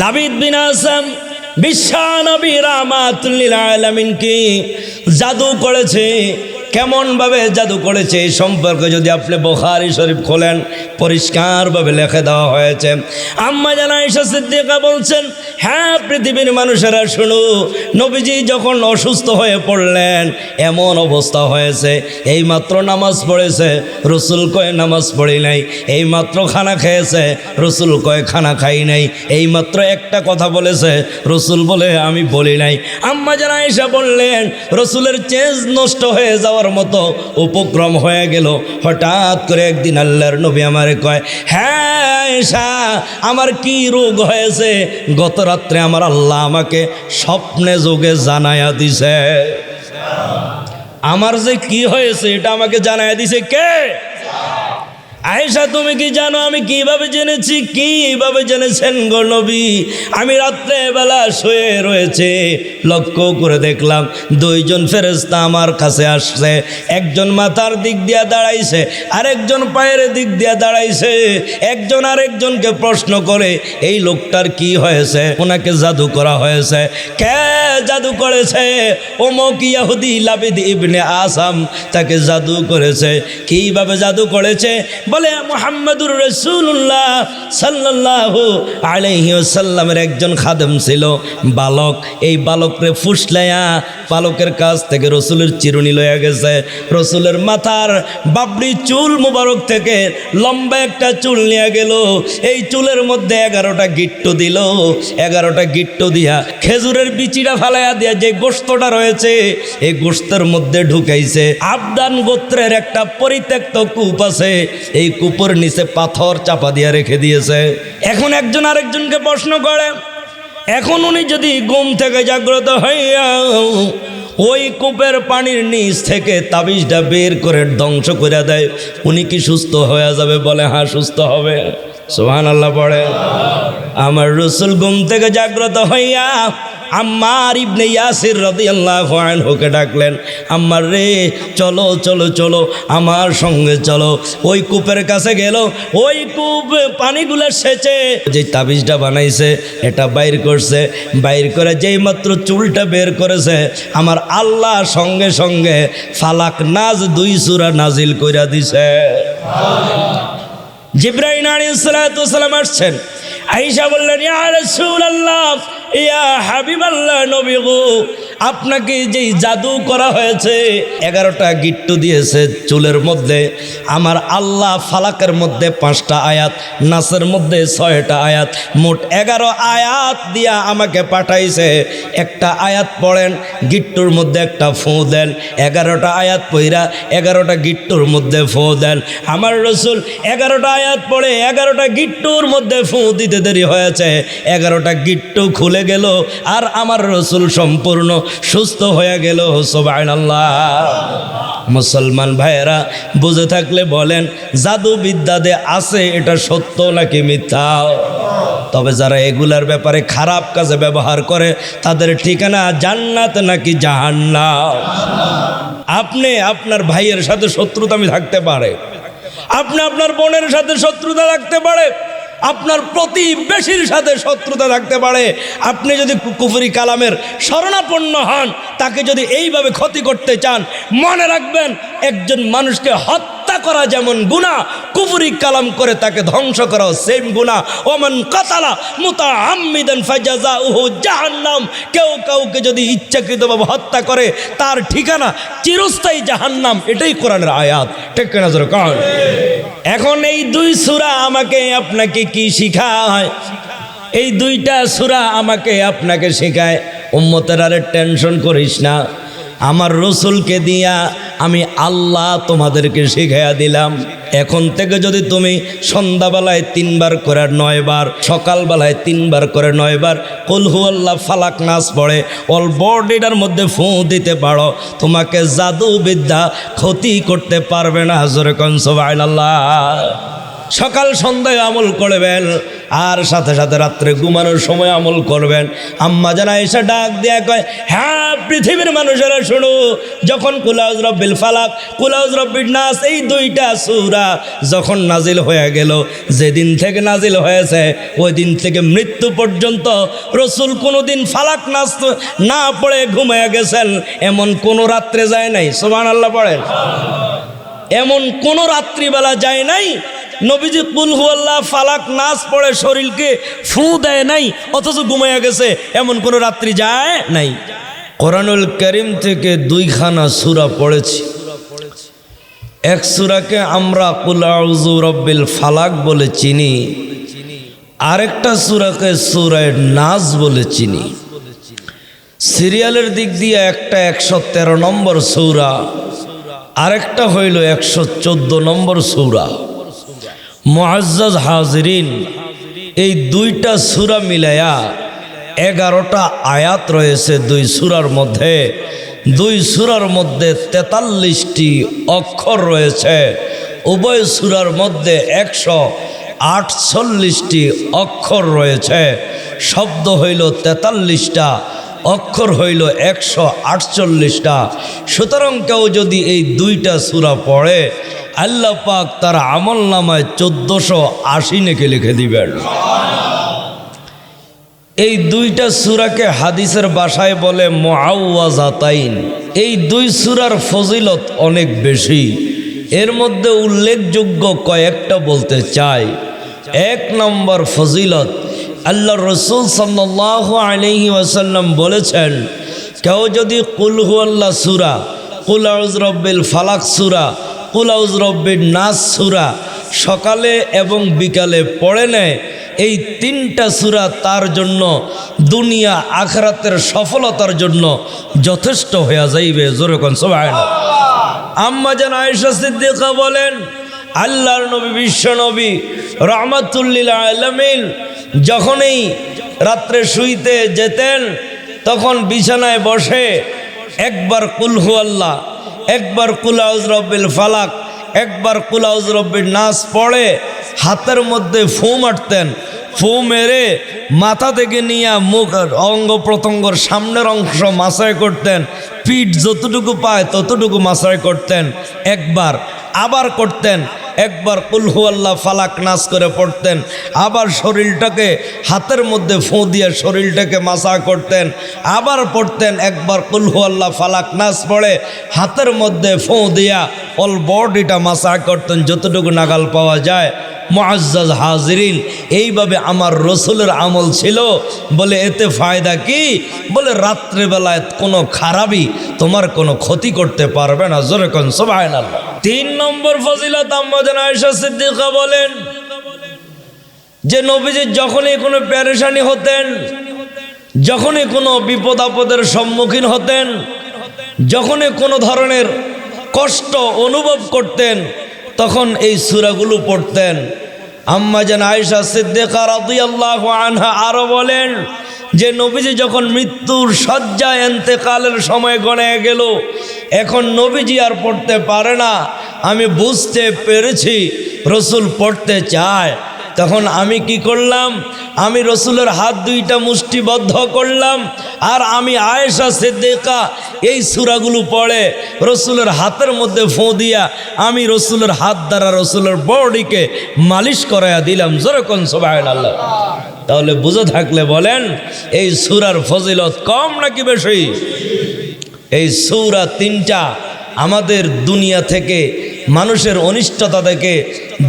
লাবিদ বিন আসাম বিশ্বনবী রামাতুল্লিল আলমিনকে জাদু করেছে। কেমনভাবে জাদু করেছে এই সম্পর্কে যদি আপনি বোখারি শরীফ খোলেন, পরিষ্কারভাবে লেখে দেওয়া হয়েছে। আম্মা জানা ঈশা সিদ্দিকা বলছেন হ্যাঁ পৃথিবীর মানুষেরা শুনো, নবীজি যখন অসুস্থ হয়ে পড়লেন, এমন অবস্থা হয়েছে এই মাত্র নামাজ পড়েছে, রসুল কয়ে নামাজ পড়ি নাই এই মাত্র খানা খেয়েছে, রসুল কয়ে খানা খাই নাই এই মাত্র একটা কথা বলেছে, রসুল বলে আমি বলি নাই। আম্মা জানা ঈশা বললেন, রসুলের চেঞ্জ নষ্ট হয়ে যাওয়ার মতো উপক্রম হয়ে গেল। হঠাৎ করে একদিন আল্লাহর নবী আমারে কয় হ্যাঁ এসা আমার কি রোগ হয়েছে? গত রাত্রে আমার আল্লাহ আমাকে স্বপ্নে যোগে জানায়া দিছে। আমার যে কি হয়েছে, এটা আমাকে জানায়া দিছে কে? আয়েশা, তুমি কি জানো আমি কীভাবে জেনেছি? কীভাবে জেনেছেন গো নবী? আমি রাত্রে বেলা শুয়ে রয়েছে, লক্ষ্য করে দেখলাম দুইজন ফেরেস্তা আমার কাছে আসছে। একজন মাথার দিক দিয়া দাঁড়াইছে, আরেকজন পায়ের দিক দিয়া দাঁড়াইছে। একজন আরেকজনকে প্রশ্ন করে, এই লোকটার কি হয়েছে? ওনাকে জাদু করা হয়েছে। কে জাদু করেছে? ওমক ইয়াহুদি লাবিদ ইবনে আসাম তাকে জাদু করেছে। কীভাবে জাদু করেছে? বলে, মোহাম্মদুর রসুল্লাহ সাল্লাহ আলহি সাল্লামের একজন খাদেম ছিল। বালক, এই বালকরে ফুসলাইয়া বালকের কাছ থেকে রসুলের চিরুনি লইয়া গেছে। রসুলের মাথার বাবরি চুল মুবারক থেকে লম্বা একটা চুল নিয়ে গেল। এই চুলের মধ্যে এগারোটা গিট্টু দিল। এগারোটা গিট্টু দিয়া খেজুরের বিচিটা ফালাইয়া দিয়া যে গোস্তটা রয়েছে, এই গোস্তের মধ্যে ঢুকাইছে। আবদান গোত্রের একটা পরিত্যক্ত কূপ আছে। এই কূপের নিচে পাথর চাপা দিয়া রেখে দিয়েছে। এখন একজন আরেকজনকে প্রশ্ন করে, এখন উনি যদি ঘুম থেকে জাগ্রত হইয়া ওই কূপের পানির নিচ থেকে তাবিজটা বের করে ধ্বংস করে দেয়, উনি কি সুস্থ হয়ে যাবে বলে হ্যাঁ সুস্থ হবে। সোহান আল্লাহ পড়ে। আমার রসুল ঘুম থেকে জাগ্রত হইয়া আম্মার ইবনে ইয়াসির রাদিয়াল্লাহু আনহুকে ডাকলেন, আম্মার রে, চলো চলো চলো, আমার সঙ্গে চলো। ওই কূপের কাছে গেল, ওই কূপ পানিগুলো সেচে যে তাবিজটা বানাইছে, এটা বাইর করছে। বাইর করে যেই মাত্র চুলটা বের করেছে, আমার আল্লাহ সঙ্গে সঙ্গে ফালাক নাজ দুই সুরা নাজিল কইরা দিছে। জিব্রাহিম সালাতু ওয়াসালাম আসছেন, আয়েশা বললেন, ইয়া রাসূলুল্লাহ ইয়া হাবিবাল্লাহ নবী গো, আপনাকে যেই জাদু করা হয়েছে, এগারোটা গিট্টু দিয়েছে চুলের মধ্যে, আমার আল্লাহ ফালাকের মধ্যে পাঁচটা আয়াত, নাসের মধ্যে ছয়টা আয়াত, মোট এগারো আয়াত দিয়া আমাকে পাঠাইছে। একটা আয়াত পড়েন, গিট্টুর মধ্যে একটা ফু দেন, এগারোটা আয়াত পইরা এগারোটা গিট্টুর মধ্যে ফু দেন। আমার রসুল এগারোটা আয়াত পড়ে, এগারোটা গিট্টুর মধ্যে ফু দিতে দেরি হয়েছে, এগারোটা গিট্টু খুলে গেল আর আমার রসুল সম্পূর্ণ সুস্থ হয়ে গেল সোবাইন আল্লাহ মুসলমান ভাইয়েরা, বুঝে থাকলে বলেন জাদু বিদ্যাতে আছে এটা সত্য নাকি মিথ্যা? তবে যারা এগুলার ব্যাপারে খারাপ কাজে ব্যবহার করে, তাদের ঠিকানা জান্নাত নাকি জাহান্না আপনি আপনার ভাইয়ের সাথে শত্রুতা আমি থাকতে পারে। আপনি আপনার বোনের সাথে শত্রুতা রাখতে পারে। আপনার প্রতিবেশীর সাথে শত্রুতা রাখতে পারে। আপনি যদি কুফুরি কালামের শরণাপন্ন হন, তাকে যদি এইভাবে ক্ষতি করতে চান, মনে রাখবেন, একজন মানুষকে হত্যা করা যেমন গুণা কুফরি কালাম করে তাকে ধ্বংস করাও সেম গুণা ওমান কাতালা মুতা আম্মিদান ফাজাজা উহু জাহান্নাম। কেউ কাউকে যদি ইচ্ছাকৃতভাবে হত্যা করে, তার ঠিকানা চিরস্থায়ী জাহান্নাম। এটাই কোরআনের আয়াত। ঠিক কিনা জোরে কন? এখন এই দুই সুরা আমাকে আপনাকে কি শিখায়? এই দুইটা সুরা আমাকে আপনাকে শেখায়। উম্মতের আরে টেনশন করিস না। আমার রসুলকে দিয়া আমি আল্লাহ তোমাদেরকে শিখাইয়া দিলাম। এখন থেকে যদি তুমি সন্ধ্যাবেলায় তিনবার করে নয়বার, সকালবেলায় তিনবার করে নয়বার কলহু আল্লাহ ফালাক নাচ পড়ে অল বডিটার মধ্যে ফু দিতে পারো, তোমাকে জাদু বিদ্যা ক্ষতি করতে পারবে না, হাজরে কনসবাইল আল্লাহ সকাল সন্ধ্যায় আমল করবেন আর সাথে সাথে রাত্রে ঘুমানোর সময় আমল করবেন। আম্মা জানা এসে ডাক দেয়া কয় হ্যাঁ পৃথিবীর মানুষেরা শুনো, যখন কুলাউজ রব্বিল ফালাক কুলাউজ রব্বির নাস, এই দুইটা সুরা যখন নাজিল হয়ে গেল, যেদিন থেকে নাজিল হয়েছে, ওই দিন থেকে মৃত্যু পর্যন্ত রসুল কোনোদিন ফালাক নাচ না পড়ে ঘুমিয়ে গেছেন। এমন কোনো রাত্রে যায় নাই। সোমান আল্লাহ পড়েন। এমন কোনো রাত্রিবেলা যায় নাই নবীজি কুলহু আল্লাহ ফালাক নাচ পড়ে শরীরকে ফু দেয় নাই, অথচ ঘুমাইয়া গেছে, এমন কোনো রাত্রি যায় নাই। কোরআনুল করিম থেকে দুইখানা সুরা পড়েছি। এক সুরাকে আমরা কুলাউজু রব্বিল ফালাক বলে চিনি। আরেকটা সুরাকে সুরায় নাচ বলে চিনি। সিরিয়ালের দিক দিয়ে একটা একশো তেরো নম্বর সৌরা, আরেকটা হইল একশো চোদ্দ নম্বর সৌরা। মুআজ্জাজ হাজরিন, এই দুইটা সুরা মিলায়া এগারোটা আয়াত রয়েছে দুই সুরার মধ্যে। দুই সুরার মধ্যে তেতাল্লিশটি অক্ষর রয়েছে। উভয় সুরার মধ্যে একশো আটচল্লিশটি অক্ষর রয়েছে। শব্দ হইল তেতাল্লিশটা, অক্ষর হইল একশো আটচল্লিশটা। সুতরাং কেউ যদি এই দুইটা সুরা পড়ে আল্লাহ পাক তার আমল নামায় চোদ্দশো আশি নেকে লিখে দিবেন। এই দুইটা সুরাকে হাদিসের বাসায় বলে মোয়াওয়াজাতাইন এই দুই সুরার ফজিলত অনেক বেশি। এর মধ্যে উল্লেখযোগ্য কয়েকটা বলতে চাই। এক নম্বর ফজিলত আল্লাহ রসুল সাল্লাহ আলহি ওয়াসাল্লাম বলেছেন, কেউ যদি কুলহু আল্লাহ সুরা কুলাউজ রব্বিল ফালাক সুরা কুলাউজ রব্বির নাস সুরা। সকালে এবং বিকালে পড়ে নেয়। এই তিনটা সুরা তার জন্য দুনিয়া আখরাতের সফলতার জন্য যথেষ্ট হইয়া যাইবে। যেরকম সবাই আম্মা যেন আয়েশা সিদ্দিকা বলেন, আল্লাহর নবী, বিশ্ব নবী রহমাতুল্লিল আলমিন যখনই রাত্রে শুইতে যেতেন, তখন বিছানায় বসে একবার কুলহু আল্লাহ একবার কুলাউজ রব্বিল ফালাক, একবার কুলাউজ রব্বির নাচ পড়ে, হাতের মধ্যে ফু মারতেন ফু মেরে মাথা থেকে নিয়ে মুখ অঙ্গ প্রত্যঙ্গর সামনের অংশ মাসায় করতেন। পিঠ যতটুকু পায় ততটুকু মাসায় করতেন। একবার আবার করতেন। একবার কুলহু আল্লাহ ফালাক নাচ করে পড়তেন, আবার শরীরটাকে হাতের মধ্যে ফোঁ দিয়ে শরীরটাকে মাসা করতেন, আবার পড়তেন, একবার কুলহু আল্লাহ ফালাক নাচ পড়ে, হাতের মধ্যে ফোঁ দিয়া অল বডিটা মাসা করতেন, যতটুকু নাগাল পাওয়া যায়। মুআজ্জাজ হাজরিন, এইভাবে আমার রসুলের আমল ছিল। বলে, এতে ফায়দা কি? বলে, রাত্রেবেলায় কোনো খারাপই তোমার কোনো ক্ষতি করতে পারবে না। জোরে কোন সবাই তিন নম্বর ফজিলত আম্মাজান আয়েশা সিদ্দিকা বলেন যে নবীজি যখনই কোনো প্যারেশানি হতেন, যখনই কোনো বিপদ আপদের সম্মুখীন হতেন, যখনই কোনো ধরনের কষ্ট অনুভব করতেন, তখন এই সুরাগুলো পড়তেন। আম্মা যেন আয়সা সিদ্দিকা রাদিয়াল্লাহ আনহা আরও বলেন যে নবীজি যখন মৃত্যুর শয্যা এন্তেকালের সময় গণে গেল, এখন নবীজি আর পড়তে পারে না। আমি বুঝতে পেরেছি, রসুল পড়তে চায়। তখন আমি কি করলাম? আমি রসুলের হাত দুইটা মুষ্টিবদ্ধ করলাম, আর আমি আয়েশা সিদ্দিকা এই সুরাগুলো পড়ে, রসুলের হাতের মধ্যে ফোঁ দিয়া আমি রসুলের হাত দ্বারা রসুলের বডিকে মালিশ করাইয়া দিলাম। যেরকম সবাই আল্লাহ তাহলে বুঝে থাকলে বলেন, এই সুরার ফজিলত কম নাকি বেশি? এই সুরা তিনটা আমাদের দুনিয়া থেকে মানুষের অনিষ্টতা থেকে,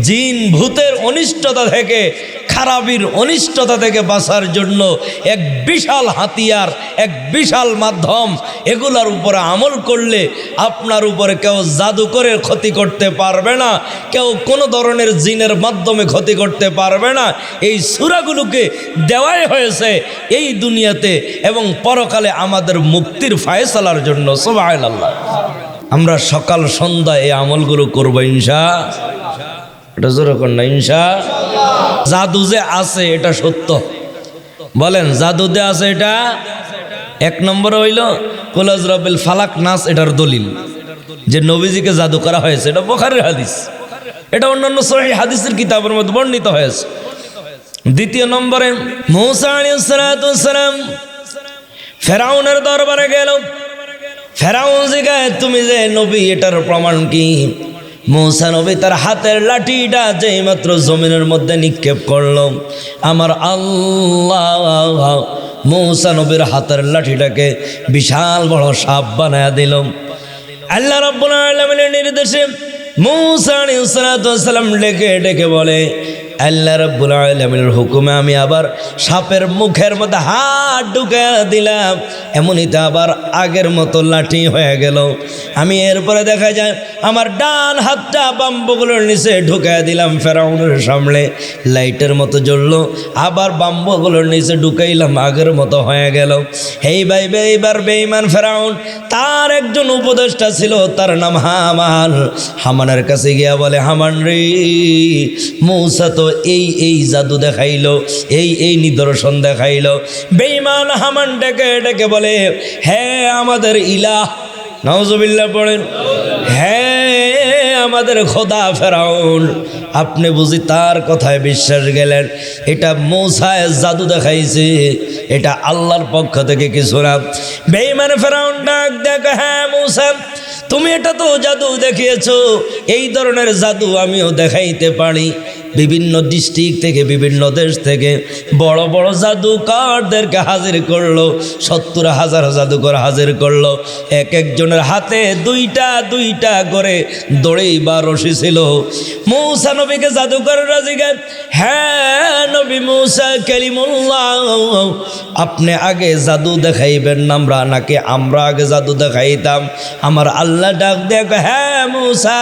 জিন ভূতের অনিষ্টতা থেকে, খারাপির অনিষ্টতা থেকে বাঁচার জন্য এক বিশাল হাতিয়ার, এক বিশাল মাধ্যম এগুলার উপরে আমল করলে আপনার উপরে কেউ জাদু করে ক্ষতি করতে পারবে না, কেউ কোনো ধরনের জিনের মাধ্যমে ক্ষতি করতে পারবে না। এই সুরাগুলোকে দেওয়াই হয়েছে এই দুনিয়াতে এবং পরকালে আমাদের মুক্তির ফায়সালার জন্য সবাই আল্লাহ আমরা সকাল, সন্ধ্যা এই আমলগুলো করব, ইনশা। এটা জোর না, ইনশা। জাদু যে আছে, এটা সত্য। বলেন, জাদু যে আছে, এটা এক নম্বর হইল কোলাজ রবিল ফালাক, নাস, এটার দলিল। যে নবীজিকে জাদু করা হয়েছে, এটা বোখারের হাদিস। এটা অন্যান্য সহি হাদিসের কিতাবের মধ্যে বর্ণিত হয়েছে। দ্বিতীয় নম্বরে, মৌসা আলিয়ালাম ফেরাউনের দরবারে গেল। ফেরাউন জিগায় তুমি যে নবী, এটার প্রমাণ কি? মৌসা নবী তার হাতের লাঠিটা যেই মাত্র জমিনের মধ্যে নিক্ষেপ করল। আমার আল্লাহ মৌসা নবীর হাতের লাঠিটাকে বিশাল বড় সাপ বানায় দিল। আল্লাহ রব্বুল আলমিনের নির্দেশে মৌসা আলাইহিসসালাম ডেকে ডেকে বলে আল্লাহ রব্বুল আলমিনের হুকুমে আমি আবার সাপের মুখের মধ্যে হাত ঢুকে দিলাম। এমনই তো আবার আগের মতো লাঠি হয়ে গেল। আমি এরপরে দেখা যায় আমার ডান হাতটা বাম্বুগুলোর নিচে ঢুকে দিলাম ফেরাউনের সামনে। লাইটের মতো জ্বললো, আবার বাম্বুগুলোর নিচে ঢুকাইলাম, আগের মতো হয়ে গেল। এই ভাই এইবার বেইমান ফেরাউন, তার একজন উপদেষ্টা ছিল, তার নাম হামান। হামানের কাছে গিয়া বলে, হামান রে, মৌসা তো এই এই জাদু দেখাইল, এই এই নিদর্শন দেখাইল। বেইমান হামান ডেকে ডেকে বলে হ্যাঁ আমাদের ইলা নওজবিল্লা পড়েন হ্যাঁ আমাদের খোদা ফেরাউন, আপনি বুঝি তার কথায় বিশ্বাস গেলেন? এটা মৌসায় জাদু দেখাইছে, এটা আল্লাহর পক্ষ থেকে কিছু না। বেইমান ফেরাউন ডাক, দেখ হ্যাঁ মৌসা, তুমি এটা তো জাদু দেখিয়েছ, এই ধরনের জাদু আমিও দেখাইতে পারি। বিভিন্ন ডিস্ট্রিক্ট থেকে, বিভিন্ন দেশ থেকে বড় বড় জাদুকরদেরকে হাজির করল, সত্তর হাজার জাদুকর হাজির করল। এক একজনের হাতে দুইটা দুইটা করে দড়েই বা রশি ছিল। মৌসা নবীকে জাদুকর রাজিকে হ্যাঁ নবী মৌসা কালিমুল্লাহ, আপনি আগে জাদু দেখাইবেন আমরা, নাকি আমরা আগে জাদু দেখাইতাম? আমার আল্লাহ ডাক দেখ হ্যাঁ মৌসা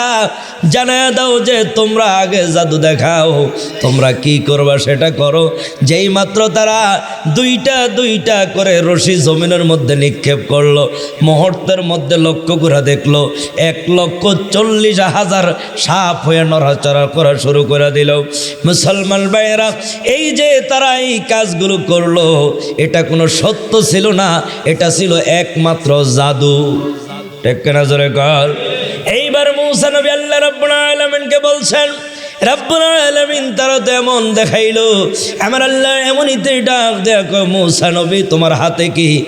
জানা দাও যে তোমরা আগে জাদু দেখাও। তোমরা কি করবা সেটা করো। যেই মাত্র তারা দুইটা দুইটা করে রশি জমিনের মধ্যে নিক্ষেপ করল, মুহূর্তের মধ্যে লক্ষ্য করে দেখল, এক লক্ষ চল্লিশ হাজার সাপ হয়ে নড়াচড়া করা শুরু করে দিল। মুসলমান ভাইয়েরা, এই যে তারা এই কাজগুলো করল, এটা কোনো সত্য ছিল না, এটা ছিল একমাত্র জাদু। টেক কর? এইবার মৌসা নবী আল্লাহ রব্বুল আলামিনকে বলছেন দেখাইলো। তোমার হাতে কি?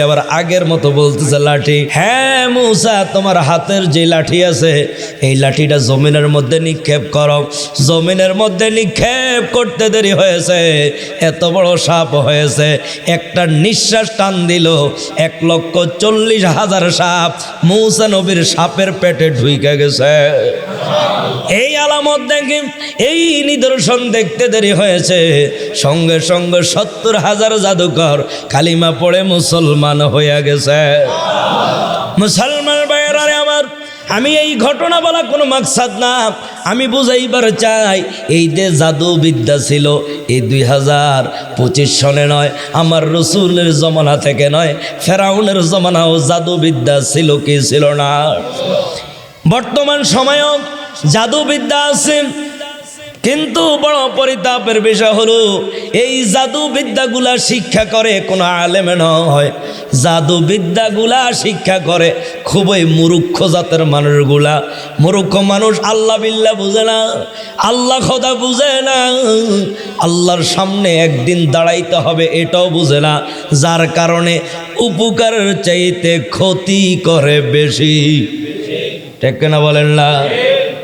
আবার আগের মতো বলতেছে লাঠি। হ্যাঁ মৌসা, তোমার হাতের যে লাঠি আছে, এই লাঠিটা জমিনের মধ্যে নিক্ষেপ করো। জমিনের মধ্যে নিক্ষেপ করতে দেরি হয়েছে। এত বড় সাপ হয়েছে। একটা নিঃশ্বাস টান দিল। এক লক্ষ চল্লিশ হাজার সাপ মৌসা নবীর সাপের পেটে ঢুইকে গেছে। এই আলামত দেখি এই নিদর্শন দেখতে দেরি হয়েছে। সঙ্গে সঙ্গে সত্তর হাজার জাদুকর কালিমা পড়ে মুসলমান হয়ে গেছে। মুসলমান বাইরে আমার, আমি এই ঘটনা বলা কোনো মাকসাদ না। আমি বুঝাইবার চাই, এই যে জাদু বিদ্যা ছিল, এই দুই হাজার পঁচিশ সনে নয়, আমার রসুলের জমানা থেকে নয়, ফেরাউনের জমানাও জাদু বিদ্যা ছিল কি ছিল না। বর্তমান সময়ও জাদুবিদ্যা আছে। কিন্তু বড় পরিতাপের বিষয় হলো, এই জাদু বিদ্যাগুলা শিক্ষা করে কোনো আলেমে নয়। জাদু বিদ্যাগুলা শিক্ষা করে খুবই মুরুক্ষ জাতের মানুষগুলা। মুরুক্ষ মানুষ আল্লাহ বিল্লা বুঝে না, আল্লাহ খোদা বুঝে না। আল্লাহর সামনে একদিন দাঁড়াইতে হবে এটাও বুঝে না, যার কারণে উপকারের চাইতে ক্ষতি করে বেশি। ঠিক না বলেন না?